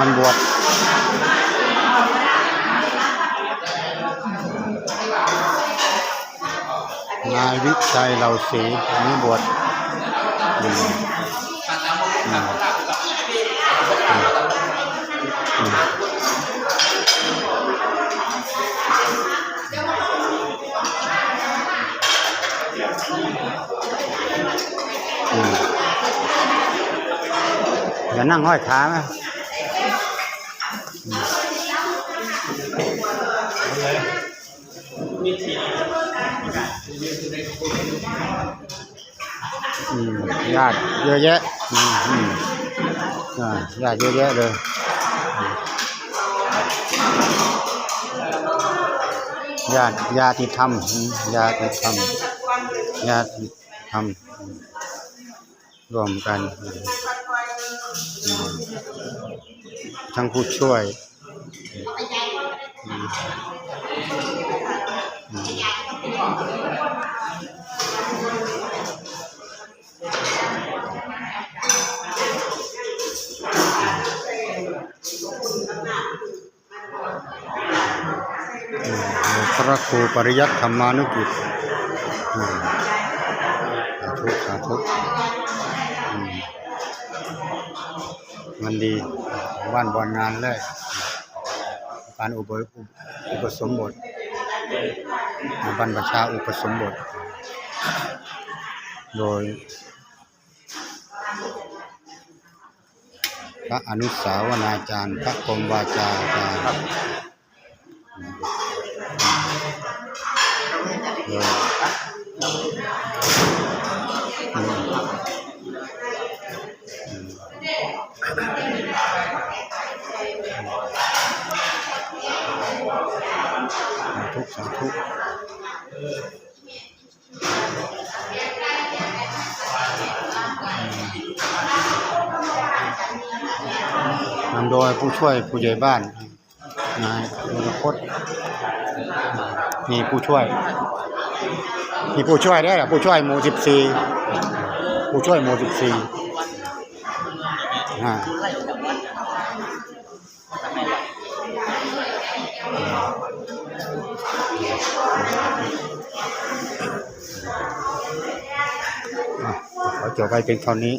มันบวชนายวิชัยเหล่าศรีอันนี้บวชอืมอืมอืมอืมอย่านั่งห้อยขาไหม ญาติเยอะแยะอืมอ่าญาติเยอะแยะเลยญาติญาติธรรมญาติธรรมญาติธรรมรวมกัน ทั้งผู้ช่วย พระครูปริยัติธรรมานุกิจอืมสาธุสาธุอืมมันดีบ้านบอลงานเลยการอุป อุปสมบทบรรพชาอุปสมบท โดย พระอนุสาวนาจารย์ พระกรมวาจาจารย์โดย ธุสาธุนำโดยผู้ช่วยผู้ใหญ่บ้านนายนรพจน์มีผู้ช่วย มีผู้ช่วยได้หรอผู้ช่วยหมู่สิบสี่ผู้ช่วยหมู่สิบสี่อ่าอะ จบไปเป็นเท่านี้